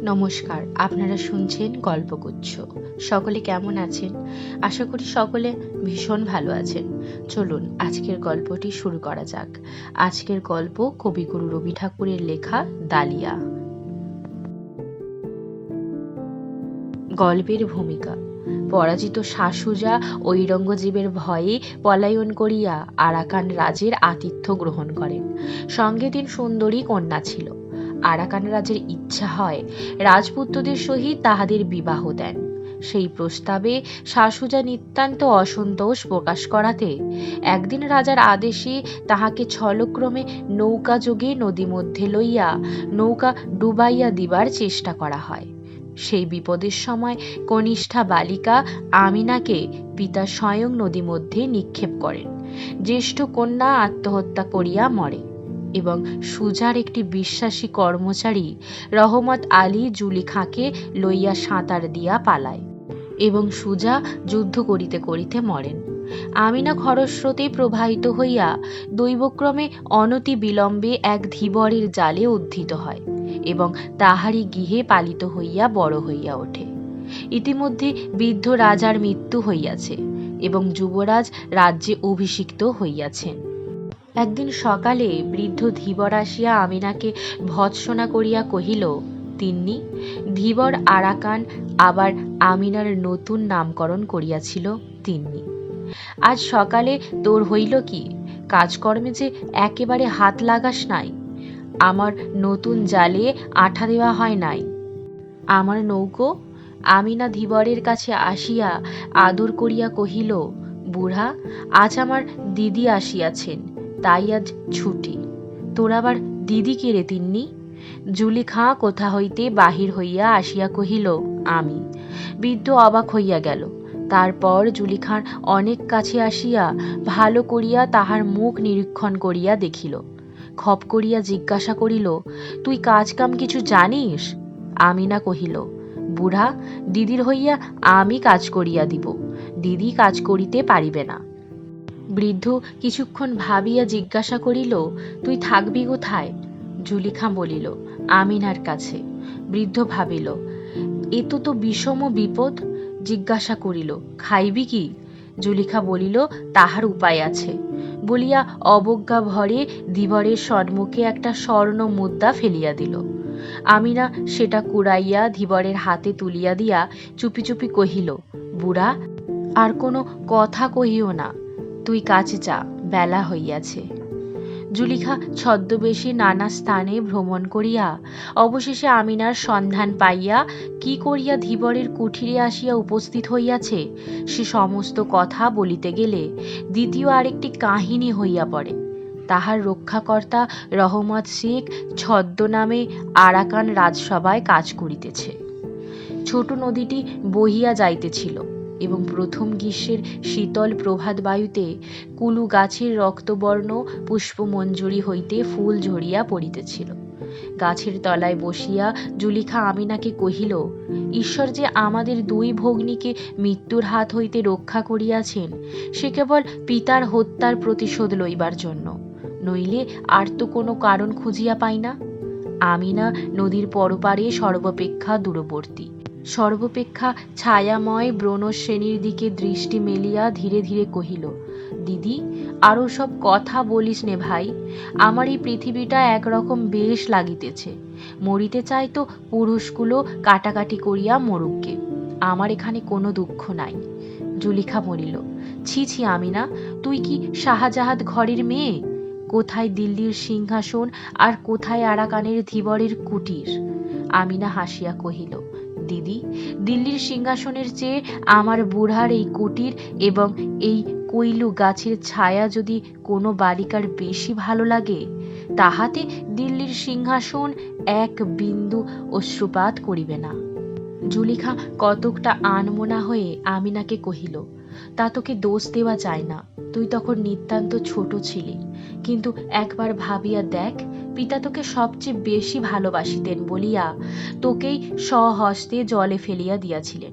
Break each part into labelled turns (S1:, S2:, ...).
S1: নমস্কার, আপনারা শুনছেন গল্পগুচ্ছ। সকলে কেমন আছেন? আশা করি সকলে ভীষণ ভালো আছেন। চলুন, আজকের গল্পটি শুরু করা যাক। আজকের গল্প কবিগুরু রবি ঠাকুরের লেখা দালিয়া গল্পের ভূমিকা। পরাজিত শাশুজা ঐরঙ্গজীবের ভয়ে পলায়ন করিয়া আরাকান রাজের আতিথ্য গ্রহণ করেন। সঙ্গে তিন সুন্দরী কন্যা ছিল। আরাকান রাজের ইচ্ছা হয়, রাজপুত্রদের সহিত তাহাদের বিবাহ দেন। সেই প্রস্তাবে শাশুজা নিতান্ত অসন্তোষ প্রকাশ করাতে একদিন রাজার আদেশে তাহাকে ছলক্রমে নৌকা যোগে নদী মধ্যে লইয়া নৌকা ডুবাইয়া দিবার চেষ্টা করা হয়। সেই বিপদের সময় কনিষ্ঠা বালিকা আমিনাকে পিতা স্বয়ং নদী মধ্যে নিক্ষেপ করেন। জ্যেষ্ঠ কন্যা আত্মহত্যা করিয়া মরে। এবং সুজার একটি বিশ্বাসী কর্মচারী রহমত আলী জুলিখাকে লইয়া সাঁতার দিয়া পালায় এবং সুজা যুদ্ধ করিতে করিতে মরেন। আমিনা খরস্রোতে প্রবাহিত হইয়া দৈবক্রমে অনতি বিলম্বে এক ধীবরের জালে উদ্ধিত হয় এবং তাহারই গৃহে পালিত হইয়া বড় হইয়া ওঠে। ইতিমধ্যে বৃদ্ধ রাজার মৃত্যু হইয়াছে এবং যুবরাজ রাজ্যে অভিষিক্ত হইয়াছেন। একদিন সকালে বৃদ্ধ ধীবর আসিয়া আমিনাকে ভৎসনা করিয়া কহিল, তিন্নি, ধীবর আরাকান আবার আমিনার নতুন নামকরণ করিয়াছিল তিন্নি। আজ সকালে তোর হইল কি? কাজকর্মে যে একেবারে হাত লাগাস নাই। আমার নতুন জালে আঠা দেওয়া হয় নাই। আমার নৌকো আমিনা ধীবরের কাছে আসিয়া আদর করিয়া কহিল, বুড়া, আজ আমার দিদি আসিয়াছেন। তাই আজ ছুটি। তোর আবার দিদি কে রে তিন্নি? জুলিখা কোথা হইতে বাহির হইয়া আসিয়া কহিল, আমি। বৃদ্ধ অবাক হইয়া গেল। তারপর জুলিখার অনেক কাছে আসিয়া ভালো করিয়া তাহার মুখ নিরীক্ষণ করিয়া দেখিল। খপ করিয়া জিজ্ঞাসা করিল, তুই কাজ কাম কিছু জানিস? আমিনা কহিল, বুড়া, দিদির হইয়া আমি কাজ করিয়া দিব। দিদি কাজ করিতে পারিবে না। বৃদ্ধ কিছুক্ষণ ভাবিয়া জিজ্ঞাসা করিল, তুই থাকবি কোথায়? জুলিখা বলিল, আমিনার কাছে। বৃদ্ধ ভাবিল, এ তো তো বিষম বিপদ। জিজ্ঞাসা করিল, খাইবি কি? জুলিখা বলিল, তাহার উপায় আছে। বলিয়া অবজ্ঞা ভরে ধীবরের সম্মুখে একটা স্বর্ণ মুদ্রা ফেলিয়া দিল। আমিনা সেটা কুড়াইয়া ধীবরের হাতে তুলিয়া দিয়া চুপি চুপি কহিল, বুড়া, আর কোনো কথা কহিও না। তুই কাছে যা, বেলা হইয়াছে। জুলিখা ছদ্মবেশে নানা স্থানে ভ্রমণ করিয়া, অবশেষে আমিনার সন্ধান পাইয়া কি করিয়া ধীবরের কুঠিরে আসিয়া উপস্থিত হইয়াছে, সে সমস্ত কথা বলিতে গেলে দ্বিতীয় আরেকটি কাহিনী হইয়া পড়ে। তাহার রক্ষাকর্তা রহমত শেখ ছদ্মনামে আরাকান রাজসভায় কাজ করিতেছে। ছোট নদীটি বহিয়া যাইতেছিল। এবং প্রথম গ্রীষ্মের শীতল প্রভাত বায়ুতে কুলু গাছের রক্তবর্ণ পুষ্পমঞ্জুরি হইতে ফুল ঝরিয়া পড়িতেছিল। গাছের তলায় বসিয়া জুলিখা আমিনাকে কহিল, ঈশ্বর যে আমাদের দুই ভগ্নীকে মৃত্যুর হাত হইতে রক্ষা করিয়াছেন, সে কেবল পিতার হত্যার প্রতিশোধ লইবার জন্য। নইলে আর তো কোনো কারণ খুঁজিয়া পাই না। আমিনা নদীর পরপারে সর্বাপেক্ষা দূরবর্তী। সর্বাপেক্ষা ছায়াময় ব্রণশ্রেণীর দিকে দৃষ্টি মেলিয়া ধীরে ধীরে কহিল, দিদি আরও সব কথা বলিস নে ভাই। আমার এই পৃথিবীটা একরকম বেশ লাগিতেছে। মরিতে চাই তো পুরুষগুলো কাটাকাটি করিয়া মরুককে আমার এখানে কোনো দুঃখ নাই। জুলিখা বলিল, ছি ছি, আমিনা, তুই কি শাহজাহাদ ঘরের মেয়ে? কোথায় দিল্লির সিংহাসন আর কোথায় আরাকানের ধীবরের কুটির? আমিনা হাসিয়া কহিল দিদি। দিল্লির সিংহাসনের চেয়ে আমার বুড়ার এই কুটির এবং এই কৈলু গাছের ছায়া যদি কোনো বালিকার বেশি ভালো লাগে, তাহাতে দিল্লির সিংহাসন এক বিন্দু অশ্রুপাত করিবে না। জুলিখা কতকটা আনমনা হয়ে আমিনাকে কহিল, তা তোকে দোষ দেওয়া যায় না। তুই তখন নিতান্ত ছোট ছিলি। কিন্তু একবার ভাবিয়া দেখ, পিতা তোকে সবচেয়ে বেশি ভালোবাসিতেন বলিয়া তোকেই স্বহস্তে জলে ফেলিয়া দিয়াছিলেন।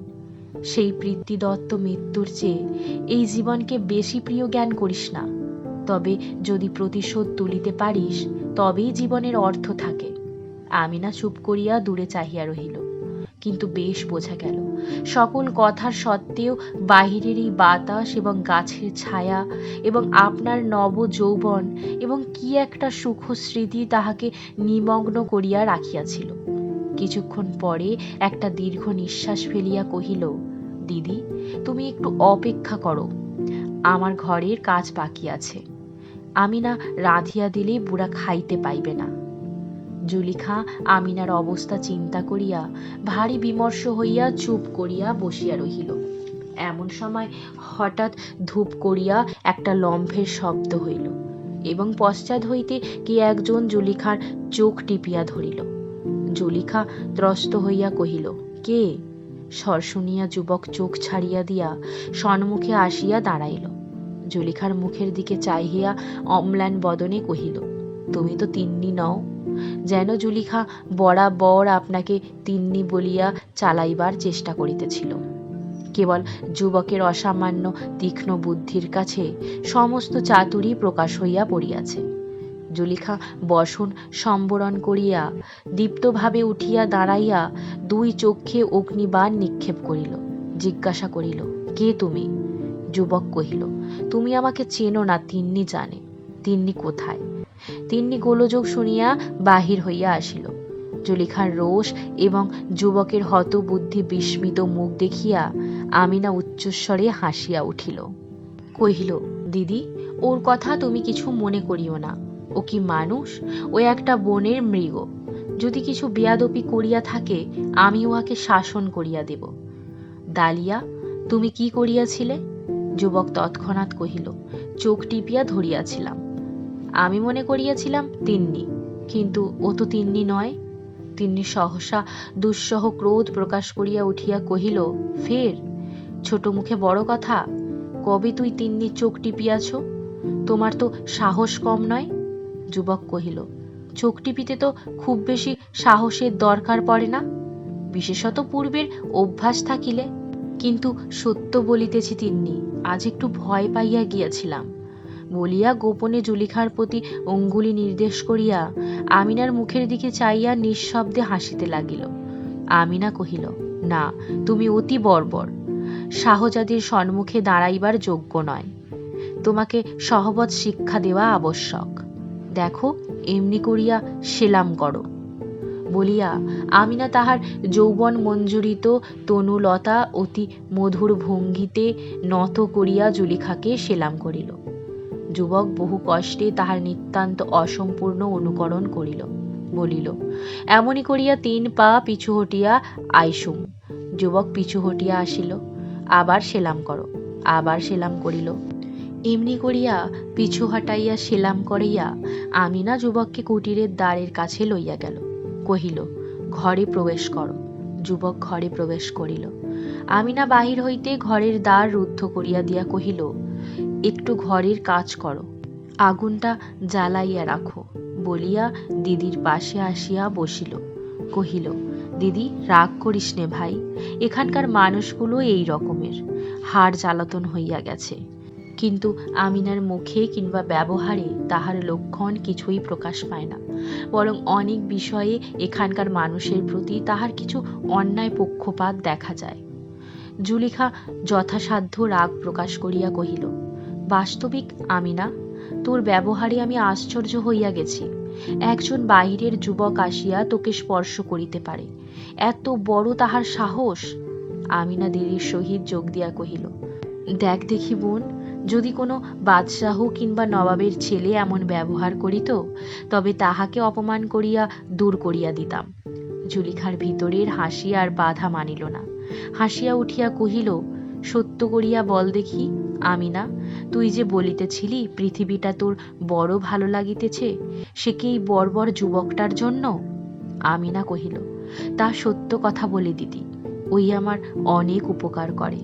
S1: সেই দত্ত মৃত্যুর চেয়ে এই জীবনকে বেশি প্রিয় জ্ঞান করিস না। তবে যদি প্রতিশোধ তুলিতে পারিস, তবেই জীবনের অর্থ থাকে। আমিনা চুপ করিয়া দূরে চাহিয়া রহিল। কিন্তু বেশ বোঝা গেল। সকল কথার সত্ত্বেও বাহিরের এই বাতাস এবং গাছের ছায়া এবং আপনার নব যৌবন এবং কি একটা সুখ স্মৃতি তাহাকে নিমগ্ন করিয়া রাখিয়াছিল। কিছুক্ষণ পরে একটা দীর্ঘ নিঃশ্বাস ফেলিয়া কহিল, দিদি, তুমি একটু অপেক্ষা করো। আমার ঘরের কাজ বাকি আছে। আমি না রাঁধিয়া দিলে বুড়া খাইতে পাইবে না। জুলিখা আমিনার অবস্থা চিন্তা করিয়া, ভারী বিমর্ষ হইয়া চুপ করিয়া বসিয়া রহিল। এমন সময় হঠাৎ ধূপ করিয়া একটা লম্ফের শব্দ হইল এবং পশ্চাৎ হইতে কে একজন জুলিখার চোখ টিপিয়া ধরিল। জুলিখা ত্রস্ত হইয়া কহিল, কে? স্বর শুনিয়া যুবক চোখ ছাড়িয়া দিয়া সম্মুখে আসিয়া দাঁড়াইল। জুলিখার মুখের দিকে চাহিয়া অম্লান বদনে কহিল, তুমি তো তিন্নি নও? যেন জুলিখা বরাবর আপনাকে তিন্নি বলিয়া চালাইবার চেষ্টা করিতেছিল। কেবল যুবকের অসামান্য তীক্ষ্ণ বুদ্ধির কাছে সমস্ত চাতুরী প্রকাশ হইয়া পড়িয়াছে। জুলিখা বসন সম্বরণ করিয়া দীপ্তভাবে উঠিয়া দাঁড়াইয়া দুই চক্ষে অগ্নিবাণ নিক্ষেপ করিল, জিজ্ঞাসা করিল, কে তুমি? যুবক কহিল, তুমি আমাকে চেনো না, তিন্নি জানে। তিন্নি কোথায়? তিন্নি গোলযোগ শুনিয়া বাহির হইয়া আসিল। জুলিখার রোষ এবং যুবকের হতবুদ্ধি বিস্মিত মুখ দেখিয়া আমিনা উচ্চস্বরে হাসিয়া উঠিল। কহিল, দিদি, ওর কথা তুমি কিছু মনে করিও না। ও কি মানুষ? ও একটা বনের মৃগ। যদি কিছু বেয়াদপি করিয়া থাকে, আমি উহাকে শাসন করিয়া দেব। দালিয়া, তুমি কি করিয়াছিলে? যুবক তৎক্ষণাৎ কহিল, চোখ টিপিয়া ধরিয়াছিলাম। আমি মনে করিয়াছিলাম তিন্নি। কিন্তু ও তো তিন্নি নয়। তিন্নি সহসা দুঃসহ ক্রোধ প্রকাশ করিয়া উঠিয়া কহিল, ফের? ছোট মুখে বড় কথা। কবে তুই তিন্নির চোখ টিপিয়াছ? তোমার তো সাহস কম নয়? যুবক কহিল, চোখ টিপিতে তো খুব বেশি সাহসের দরকার পড়ে না। বিশেষত পূর্বের অভ্যাস থাকিলে। কিন্তু সত্য বলিতেছি তিন্নি, আজ একটু ভয় পাইয়া গিয়াছিলাম। বলিয়া গোপনে জুলিখার প্রতি অঙ্গুলি নির্দেশ করিয়া আমিনার মুখের দিকে চাইয়া নিঃশব্দে হাসিতে লাগিল। আমিনা কহিল, না, তুমি অতি বর্বর। শাহজাদির সম্মুখে দাঁড়াইবার যোগ্য নয়। তোমাকে সহবত শিক্ষা দেওয়া আবশ্যক। দেখো, এমনি করিয়া সেলাম করো। বলিয়া আমিনা তাহার যৌবন মঞ্জুরিত তনুলতা অতি মধুর ভঙ্গিতে নত করিয়া জুলিখাকে সেলাম করিল। যুবক বহু কষ্টে তাহার নিতান্ত অসম্পূর্ণ অনুকরণ করিল, বলিল এমনি করিয়া তিন পা পিছু হটিয়া আইসুম। যুবক পিছু হটিয়া আসিল, আবার সেলাম করো, আবার সেলাম করিল। এমনি করিয়া পিছু হটাইয়া সেলাম করিয়া আমিনা যুবককে কুটিরের দ্বারের কাছে লইয়া গেল। কহিল, ঘরে প্রবেশ করো। যুবক ঘরে প্রবেশ করিল। আমিনা বাহির হইতে ঘরের দ্বার রুদ্ধ করিয়া দিয়া কহিল, একটু ঘরের কাজ করো, আগুনটা জ্বালাইয়া রাখো। বলিয়া দিদির পাশে আসিয়া বসিল। কহিল, দিদি, রাগ করিস নে ভাই, এখানকার মানুষগুলো এই রকমের, হাড় জ্বালাতন হইয়া গেছে। কিন্তু আমিনার মুখে কিংবা ব্যবহারে তাহার লক্ষণ কিছুই প্রকাশ পায় না। বরং অনেক বিষয়ে এখানকার মানুষের প্রতি তাহার কিছু অন্যায় পক্ষপাত দেখা যায়। জুলিখা যথাসাধ্য রাগ প্রকাশ করিয়া কহিল, বাস্তবিক আমি না তোর ব্যবহারে আমি আশ্চর্য হইয়া গেছি। একজন বাহিরের যুবক আসিয়া তোকে স্পর্শ করিতে পারে। এত বড় তাহার সাহস? আমিনা দিদির সহিত যোগ দিয়া কহিল, দেখ দেখি বোন, যদি কোনো বাদশাহ কিংবা নবাবের ছেলে এমন ব্যবহার করিত, তবে তাহাকে অপমান করিয়া দূর করিয়া দিতাম। জুলিখার ভিতরের হাসি আর বাধা মানিল না। হাসিয়া উঠিয়া কহিল, সত্য করিয়া বল দেখি, আমিনা, তুই যে বলিতেছিলি পৃথিবীটা তোর বড় ভালো লাগিতেছে, সে কি বর্বর যুবকটার জন্য? আমিনা কহিল, তা সত্য কথা বলে দিদি, ওই আমার অনেক উপকার করে।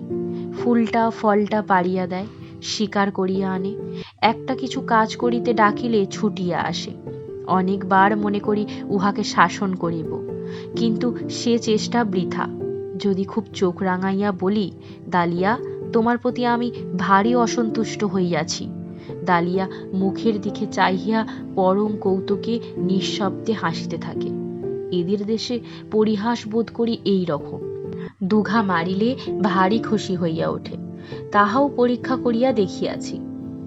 S1: ফুলটা, ফলটা পাড়িয়া দেয়, শিকার করিয়া আনে, একটা কিছু কাজ করিতে ডাকিলে ছুটিয়া আসে। অনেকবার মনে করি উহাকে শাসন করিব, কিন্তু সে চেষ্টা বৃথা। যদি খুব চোখ রাঙাইয়া বলি, দালিয়া, তোমার প্রতি আমি ভারী অসন্তুষ্ট হইয়াছি। দালিয়া মুখের দিকে চাহিয়া পরম কৌতুকে নিঃশব্দে হাসিতে থাকে। এদের দেশে পরিহাস বোধ করি এই রকম। দুঘা মারিলে ভারী খুশি হইয়া ওঠে। তাহাও পরীক্ষা করিয়া দেখিয়াছি।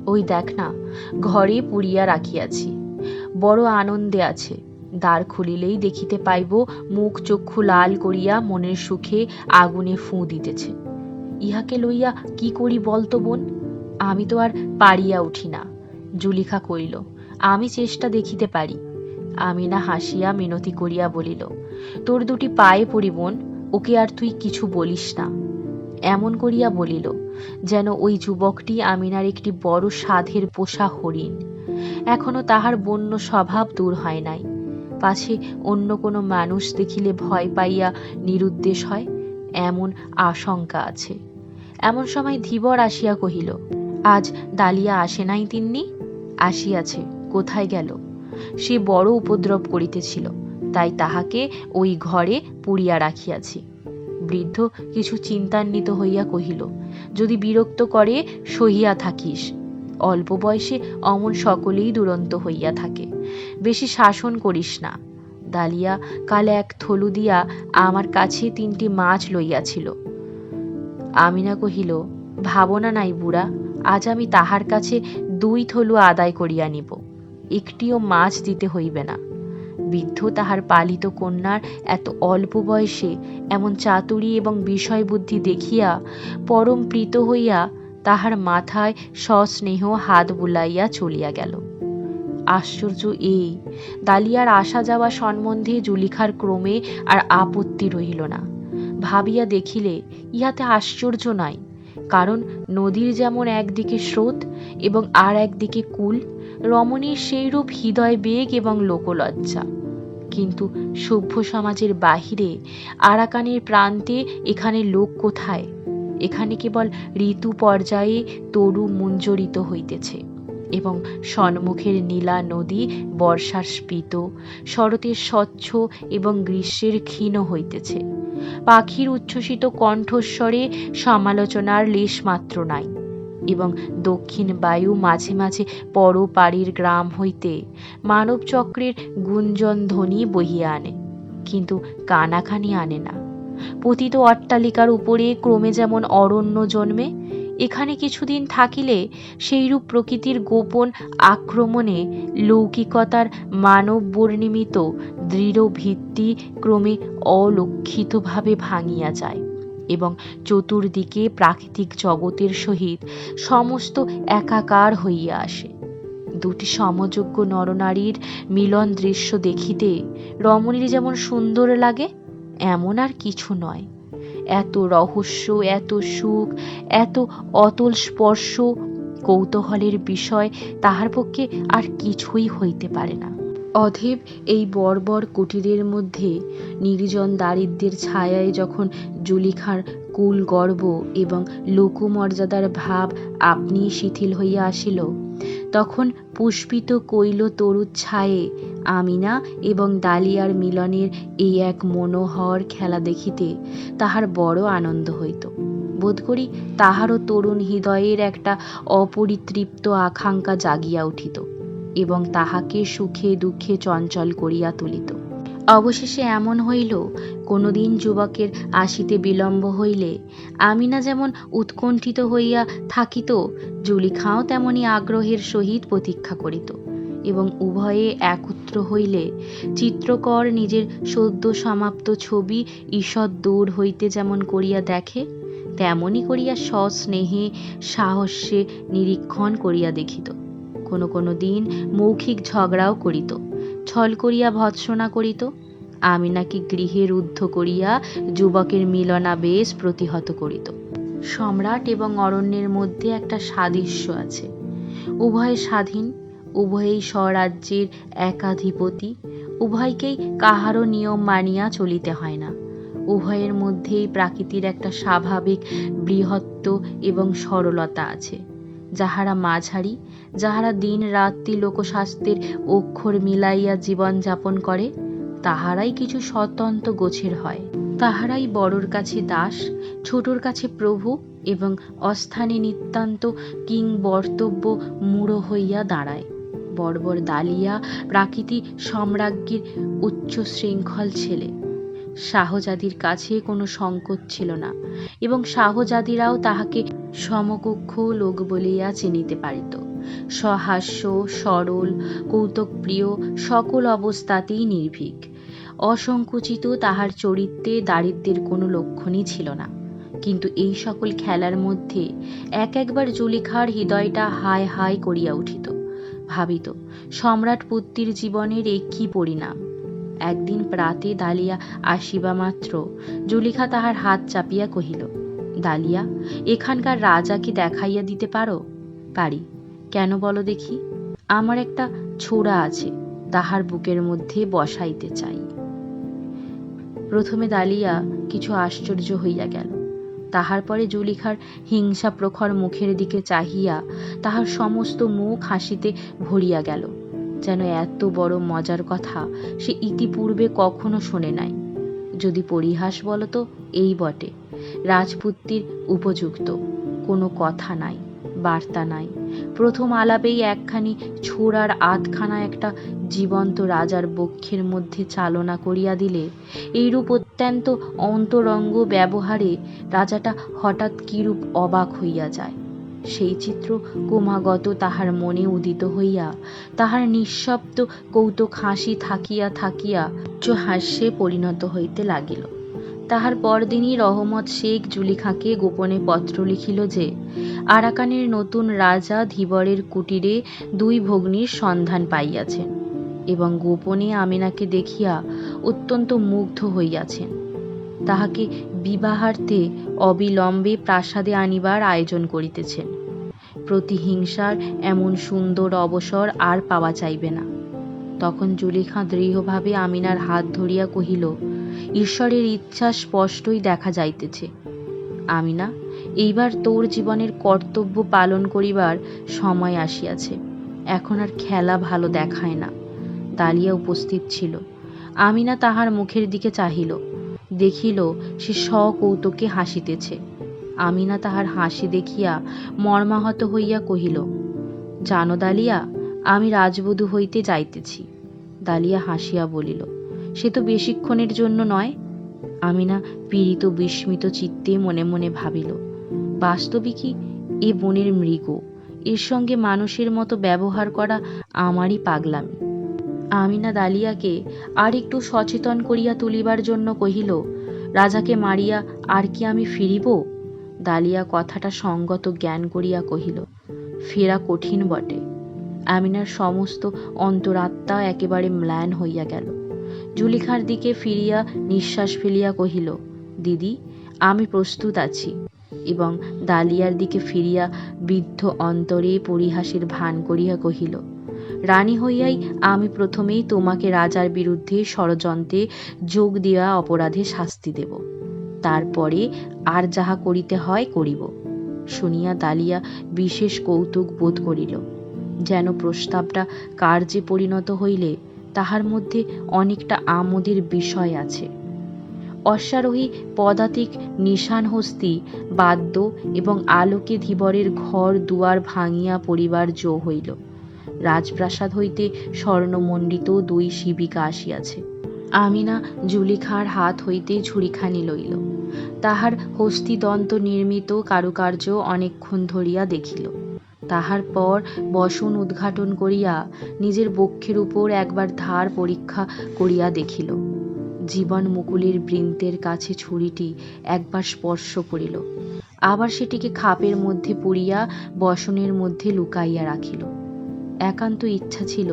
S1: ওই দেখ না, ঘরে পুড়িয়া রাখিয়াছি। বড় আনন্দে আছে। দ্বার খুলিলেই দেখিতে পাইব, মুখ চক্ষু লাল করিয়া মনের সুখে আগুনে ফুঁ দিতেছে। ইহাকে লইয়া কি করি বলতো বোন? আমি তো আর পারিয়া উঠি না, জুলিখা কইল আমি চেষ্টা দেখিতে পারি। আমি না হাসিয়া মিনতি করিয়া বলিল, তোর দুটি পায়ে পড়ি বোন, ওকে আর তুই কিছু বলিস না। এমন করিয়া বলিল, যেন ওই যুবকটি আমিনার একটি বড় সাধের পোষা হরিণ। এখনও তাহার বন্য স্বভাব দূর হয় নাই। পাছে অন্য কোনো মানুষ দেখিলে ভয় পাইয়া নিরুদ্দেশ হয়? এমন আশঙ্কা আছে। এমন সময় ধীবর আসিয়া কহিল, আজ ডালিয়া আসে নাই তিন্নি? আসিয়াছে, কোথায় গেল? সে বড় উপদ্রব করিতেছিল, তাই তাহাকে ওই ঘরে পুড়িয়া রাখিয়াছি। বৃদ্ধ কিছু চিন্তান্বিত হইয়া কহিল, যদি বিরক্ত করে, সহিয়া থাকিস। অল্প বয়সে অমন সকলেই দুরন্ত হইয়া থাকে। বেশি শাসন করিস না। ডালিয়া কাল এক থলু দিয়া আমার কাছে তিনটি মাছ লইয়াছিল। আমিনা কহিল, ভাবনা নাই বুড়া, আজ আমি তাহার কাছে দুই থলু আদায় করিয়া নিব। একটিও মাছ দিতে হইবে না। বৃদ্ধ তাহার পালিত কন্যার এত অল্প বয়সে এমন চাতুরী এবং বিষয় বুদ্ধি দেখিয়া পরম প্রীত হইয়া তাহার মাথায় সস্নেহ হাত বুলাইয়া চলিয়া গেল। আশ্চর্য এই, দালিয়ার আসা যাওয়া সম্বন্ধে জুলিখার ক্রমে আর আপত্তি রহিল না। ভাবিয়া দেখিলে, ইহাতে আশ্চর্য নাই, কারণ নদীর যেমন একদিকে স্রোত এবং আর একদিকে কুল, রমণীর সেইরূপ হৃদয় বেগ এবং লোকলজ্জা। কিন্তু সভ্য সমাজের বাহিরে আরাকানের প্রান্তে এখানে লোক কোথায়? এখানে কেবল ঋতু পর্যায়ে তরু মুঞ্জরিত হইতেছে এবং সন্মুখের নীলা নদী বর্ষার স্ফীত শরতের স্বচ্ছ এবং গ্রীষ্মের ক্ষীণ হইতেছে। পাখির উচ্ছ্বসিত কণ্ঠস্বরে সমালোচনার লেশমাত্র নাই এবং দক্ষিণ বায়ু মাঝে মাঝে পরপাড়ির গ্রাম হইতে মানবচক্রের গুঞ্জন ধ্বনি বহিয়া আনে, কিন্তু কানাখানি আনে না। পতিত অট্টালিকার উপরে ক্রমে যেমন অরণ্য জন্মে, এখানে কিছুদিন থাকিলে সেইরূপ প্রকৃতির গোপন আক্রমণে লৌকিকতার মানব বর্ণিমিত দৃঢ় ভিত্তি ক্রমে অলক্ষিতভাবে ভাঙিয়া যায় এবং চতুর্দিকে প্রাকৃতিক জগতের সহিত সমস্ত একাকার হইয়া আসে। দুটি সমযোগ্য নরনারীর মিলন দৃশ্য দেখিতে রমণীর যেমন সুন্দর লাগে এমন আর কিছু নয়। এত রহস্য, এত সুখ, এত অতল স্পর্শ, কৌতূহলের বিষয় তাহার পক্ষে আর কিছুই হইতে পারে না। অধীব এই বর্বর কুটিরের মধ্যে নির্জন দারিদ্র্যের ছায়ায় যখন জুলিখার কুল গর্ব এবং লোকমর্যাদার ভাব আপনি শিথিল হইয়া আসিল, তখন পুষ্পিত কৈল তরুর ছায়ে আমিনা এবং ডালিয়ার মিলনের এই এক মনোহর খেলা দেখিতে তাহার বড় আনন্দ হইত। বোধ করি তাহারও তরুণ হৃদয়ের একটা অপরিতৃপ্ত আকাঙ্ক্ষা জাগিয়া উঠিত এবং তাহাকে সুখে দুঃখে চঞ্চল করিয়া তুলিত। অবশেষে এমন হইল, কোনোদিন যুবকের আসিতে বিলম্ব হইলে আমিনা যেমন উৎকণ্ঠিত হইয়া থাকিত জুলিখাও তেমনি আগ্রহের সহিত প্রতীক্ষা করিত। এবং উভয়ে একত্র হইলে চিত্রকর নিজের সদ্য সমাপ্ত ছবি ঈষৎ দূর হইতে যেমন করিয়া দেখে, তেমনি করিয়া সস্নেহে সাহস্যে নিরীক্ষণ করিয়া দেখিত। কোনো কোনো দিন মৌখিক ঝগড়াও করিত, ছল করিয়া ভৎসনা করিত, আমি নাকি গৃহে রুদ্ধ করিয়া যুবকের মিলনাবেশ প্রতিহত করিত। সম্রাট এবং অরণ্যের মধ্যে একটা সাদৃশ্য আছে। উভয় স্বাধীন উভয়েই স্বরাজ্যের একাধিপতি, উভয়কেই কাহারও নিয়ম মানিয়া চলিতে হয় না। উভয়ের মধ্যেই প্রাকৃতির একটা স্বাভাবিক বৃহত্ব এবং সরলতা আছে। যাহারা মাঝারি, যাহারা দিন রাত্রি লোকস্বাস্থ্যের অক্ষর মিলাইয়া জীবন যাপন করে, তাহারাই কিছু স্বতন্ত্র গোছের হয়। তাহারাই বড়র কাছে দাস, ছোটর কাছে প্রভু এবং অস্থানে নিতান্ত কিংবর্তব্য মূঢ় হইয়া দাঁড়ায়। বর্বর দালিয়া প্রাকৃতিক সম্রাজ্ঞীর উচ্চ শৃঙ্খল ছেলে। শাহজাদির কাছে কোনো সংকট ছিল না এবং শাহজাদিরাও তাহাকে সমকক্ষ লোক বলিয়া চিনিতে পারিত। সহাস্য, সরল, কৌতুকপ্রিয় সকল অবস্থাতেই নির্ভীক। অসংকুচিত তাহার চরিত্রে দারিদ্র্যের কোনো লক্ষণই ছিল না। কিন্তু এই সকল খেলার মধ্যে এক একবার জুলিখার হৃদয়টা হায় হায় করিয়া উঠিত। ভাবিত। সম্রাট পুত্রীর জীবনের এ কী পরিণাম? একদিন প্রাতে দালিয়া আসিবা মাত্র, জুলিখা তাহার হাত চাপিয়া কহিল, দালিয়া, এখানকার রাজাকে দেখাইয়া দিতে পারো? পারি। কেন বলো দেখি? আমার একটা ছোড়া আছে, তাহার বুকের মধ্যে বসাইতে চাই। প্রথমে দালিয়া কিছু আশ্চর্য হইয়া গেল। তাহার পরে জুলিখার হিংসা প্রখর মুখের দিকে চাহিয়া তাহার সমস্ত মুখ হাসিতে ভরিয়া গেল। যেন এত বড় মজার কথা সে ইতিপূর্বে কখনো শোনে নাই। যদি পরিহাস বলতো এই বটে। রাজপুত্রির উপযুক্ত। কোনো কথা নাই, বার্তা নাই। প্রথম আলাপেই একখানি ছোড়ার আধখানা একটা জীবন্ত রাজার বক্ষের মধ্যে চালনা করিয়া দিলে, এইরূপ অত্যন্ত অন্তরঙ্গ ব্যবহারে রাজাটা হঠাৎ কিরূপ অবাক হইয়া যায়। সেই চিত্র ক্রমাগত তাহার মনে উদিত হইয়া, তাহার নিঃশব্দ কৌতুক হাসি থাকিয়া থাকিয়া উচ্চ হাস্যে পরিণত হইতে লাগিল। তাহার পরদিনই রহমত শেখ জুলিখাকে গোপনে পত্র লিখিল যে, আরাকানের নতুন রাজা ধীবরের কুটিরে দুই ভগ্নীর সন্ধান পাইয়াছেন এবং গোপনে আমিনাকে দেখিয়া অত্যন্ত মুগ্ধ হইয়াছেন তাহাকে বিবাহার্থে অবিলম্বে প্রাসাদে আনিবার আয়োজন করিতেছেন প্রতিহিংসার এমন সুন্দর অবসর আর পাওয়া যাইবে না। তখন জুলিখা দৃঢ়ভাবে আমিনার হাত ধরিয়া কহিল ঈশ্বরের ইচ্ছা স্পষ্টই দেখা যাইতেছে। আমিনা, এইবার তোর জীবনের কর্তব্য পালন করিবার সময় আসিয়াছে। এখন আর খেলা ভালো দেখায় না। দালিয়া উপস্থিত ছিল। আমিনা তাহার মুখের দিকে চাহিল। দেখিল সে সকৌতুকে হাসিতেছে। আমিনা তাহার হাসি দেখিয়া মর্মাহত হইয়া কহিল, জানো দালিয়া, আমি রাজবধূ হইতে যাইতেছি। দালিয়া হাসিয়া বলিল সে তো বেশিক্ষণের জন্য নয়। আমিনা পীড়িত, বিস্মিত চিত্তে মনে মনে ভাবিল বাস্তবিকই এ বনের মৃগ? এর সঙ্গে মানুষের মতো ব্যবহার করা আমারই পাগলামি। আমিনা দালিয়াকে আর একটু সচেতন করিয়া তুলিবার জন্য কহিল, রাজাকে মারিয়া আর কি আমি ফিরিব? দালিয়া কথাটা সঙ্গত জ্ঞান করিয়া কহিল, ফেরা কঠিন বটে। আমিনার সমস্ত অন্তরাত্মা একেবারে ম্লান হইয়া গেল। জুলিখার দিকে ফিরিয়া নিঃশ্বাস ফেলিয়া কহিল, দিদি, আমি প্রস্তুত আছি। এবং দালিয়ার দিকে ফিরিয়া বৃদ্ধ অন্তরে পরিহাসের ভান করিয়া কহিল, রানী হইয়াই আমি প্রথমেই তোমাকে রাজার বিরুদ্ধে ষড়যন্ত্রে যোগ দেওয়া অপরাধে শাস্তি দেব। তারপরে আর যাহা করিতে হয় করিব। শুনিয়া দালিয়া বিশেষ কৌতুক বোধ করিল, যেন প্রস্তাবটা কার্যে পরিণত হইলে তাহার মধ্যে অনেকটা আমোদের বিষয় আছে। অশ্বারোহী পদাতিক নিশান হস্তি বাদ্য এবং আলোকে ধীবরের ঘর দুয়ার ভাঙিয়া পরিবার জো হইল। রাজপ্রাসাদ হইতে স্বর্ণমণ্ডিত দুই শিবিকা আসিয়াছে। আমিনা জুলিখার হাত হইতে ঝুড়িখানি লইল। তাহার হস্তিদন্ত নির্মিত কারুকার্য অনেকক্ষণ ধরিয়া দেখিল। তাহার পর বসন উদ্ঘাটন করিয়া নিজের বক্ষের উপর একবার ধার পরীক্ষা করিয়া দেখিল। জীবন মুকুলের বৃন্তের কাছে ছুরিটি একবার স্পর্শ করিল। আবার সেটিকে খাপের মধ্যে পুরিয়া বসনের মধ্যে লুকাইয়া রাখিল। একান্ত ইচ্ছা ছিল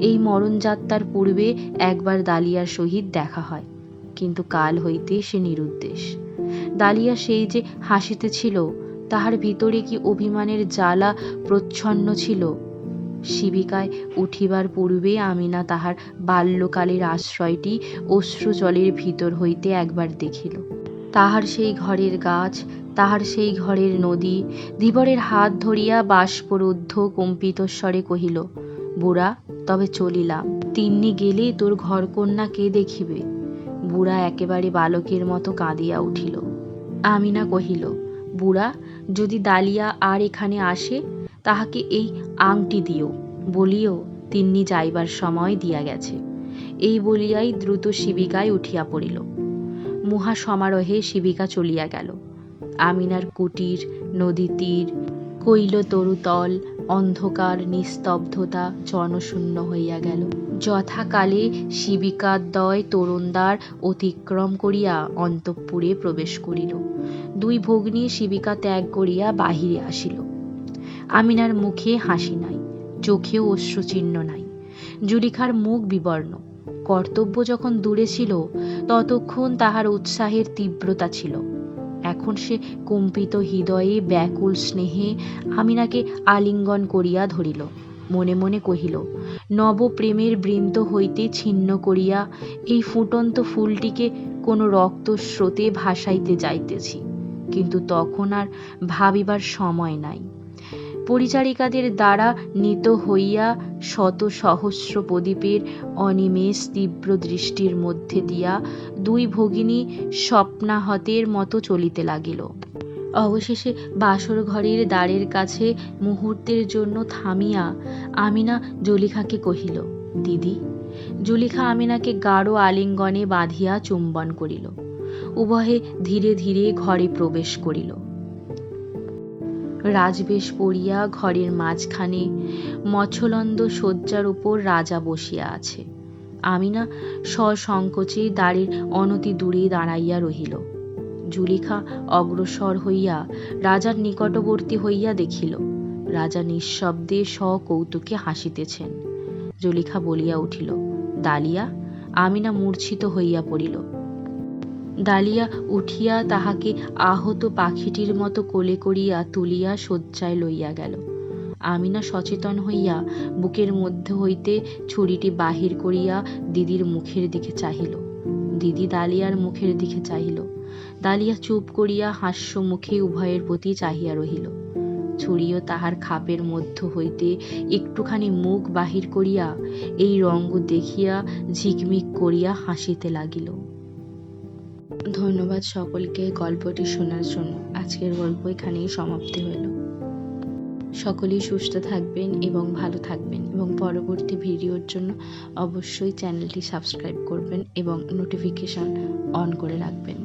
S1: এই মরণযাত্রার পূর্বে একবার দালিয়ার সহিত দেখা হয়, কিন্তু কাল হইতে সে নিরুদ্দেশ। দালিয়া সেই যে হাসিতেছিল তাহার ভিতরে কি অভিমানের জ্বালা প্রচ্ছন্ন ছিল? শিবিকায় উঠিবার পূর্বে আমিনা তাহার বাল্যকালের আশ্রয়টি অশ্রু জলের ভিতর হইতে একবার দেখিল। তাহার সেই ঘরের গাছ, তাহার সেই ঘরের নদী ধীবরের হাত ধরিয়া বাষ্পরুদ্ধ কম্পিত স্বরে কহিল, বুড়া, তবে চলিলাম তিন্নি গেলে তোর ঘরকন্যা কে দেখিবে? বুড়া একেবারে বালকের মতো কাঁদিয়া উঠিল। আমিনা কহিল, বুড়া যদি দালিয়া আর এখানে আসে, তাহাকে এই আংটি দিও। বলিও, তিন্নি যাইবার সময় দিয়া গেছে। এই বলিয়াই দ্রুত শিবিকায় উঠিয়া পড়িল। মহা সমারোহে শিবিকা চলিয়া গেল। আমিনার কুটির নদী তীর কৈল তরুতল অন্ধকার নিস্তব্ধতা জনশূন্য হইয়া গেল। যথাকালে শিবিকাদ্বয় তরুণদ্বার অতিক্রম করিয়া অন্তঃপুরে প্রবেশ করিল। দুই ভগ্নী শিবিকা ত্যাগ করিয়া বাহিরে আসিল। আমিনার মুখে হাসি নাই চোখেও অশ্রুচিহ্ন নাই। জুলিখার মুখ বিবর্ণ। কর্তব্য যখন দূরে ছিল, ততক্ষণ তাহার উৎসাহের তীব্রতা ছিল। এখন সে কম্পিত হৃদয়ে ব্যাকুল স্নেহে আমিনাকে আলিঙ্গন করিয়া ধরিল। মনে মনে কহিল, নবপ্রেমের বৃন্ত হইতে ছিন্ন করিয়া এই ফুটন্ত ফুলটিকে কোনো রক্ত স্রোতে ভাসাইতে যাইতেছি, কিন্তু তখন আর ভাবিবার সময় নাই। পরিচারিকাদের দ্বারা নিত হইয়া শত সহস্র প্রদীপের অনিমেষ তীব্র দৃষ্টির মধ্যে দিয়া দুই ভগিনী স্বপ্নাহতের মতো চলিতে লাগিল। অবশেষে বাসর ঘরের দ্বারের কাছে মুহূর্তের জন্য থামিয়া আমিনা জলিখাকে কহিল, দিদি। জুলিখা আমিনাকে গাঢ় আলিঙ্গনে বাঁধিয়া চুম্বন করিল। উভয়ে ধীরে ধীরে ঘরে প্রবেশ করিল। রাজবেশ পরিয়া ঘরের মাঝখানে মৎস্যলন্দ শয্যার উপর রাজা বসিয়া আছে। আমিনা সসংকোচে দ্বারের অনতি দূরে দাঁড়াইয়া রহিল। জুলিখা অগ্রসর হইয়া রাজার নিকটবর্তী হইয়া দেখিল, রাজা নিঃশব্দে সকৌতুকে হাসিতেছেন। জুলিখা বলিয়া উঠিল, দালিয়া, আমিনা মূর্ছিত হইয়া পড়িল। ডালিয়া উঠিয়া তাহাকে আহত পাখিটির মতো কোলে করিয়া তুলিয়া শয্যায় লইয়া গেল। আমিনা সচেতন হইয়া বুকের মধ্যে হইতে ছুরিটি বাহির করিয়া দিদির মুখের দিকে চাহিল। দিদি দালিয়ার মুখের দিকে চাহিল। দালিয়া চুপ করিয়া হাস্য মুখে উভয়ের প্রতি চাহিয়া রহিল। ছুরিও তাহার খাপের মধ্য হইতে একটুখানি মুখ বাহির করিয়া এই রঙ্গ দেখিয়া ঝিকমিক করিয়া হাসিতে লাগিল। ধন্যবাদ সকলকে গল্পটি শোনার জন্য। আজকের গল্প এখানেই সমাপ্তি হলো। সকলেই সুস্থ থাকবেন এবং ভালো থাকবেন এবং পরবর্তী ভিডিওর জন্য অবশ্যই চ্যানেলটি সাবস্ক্রাইব করবেন এবং নোটিফিকেশান অন করে রাখবেন।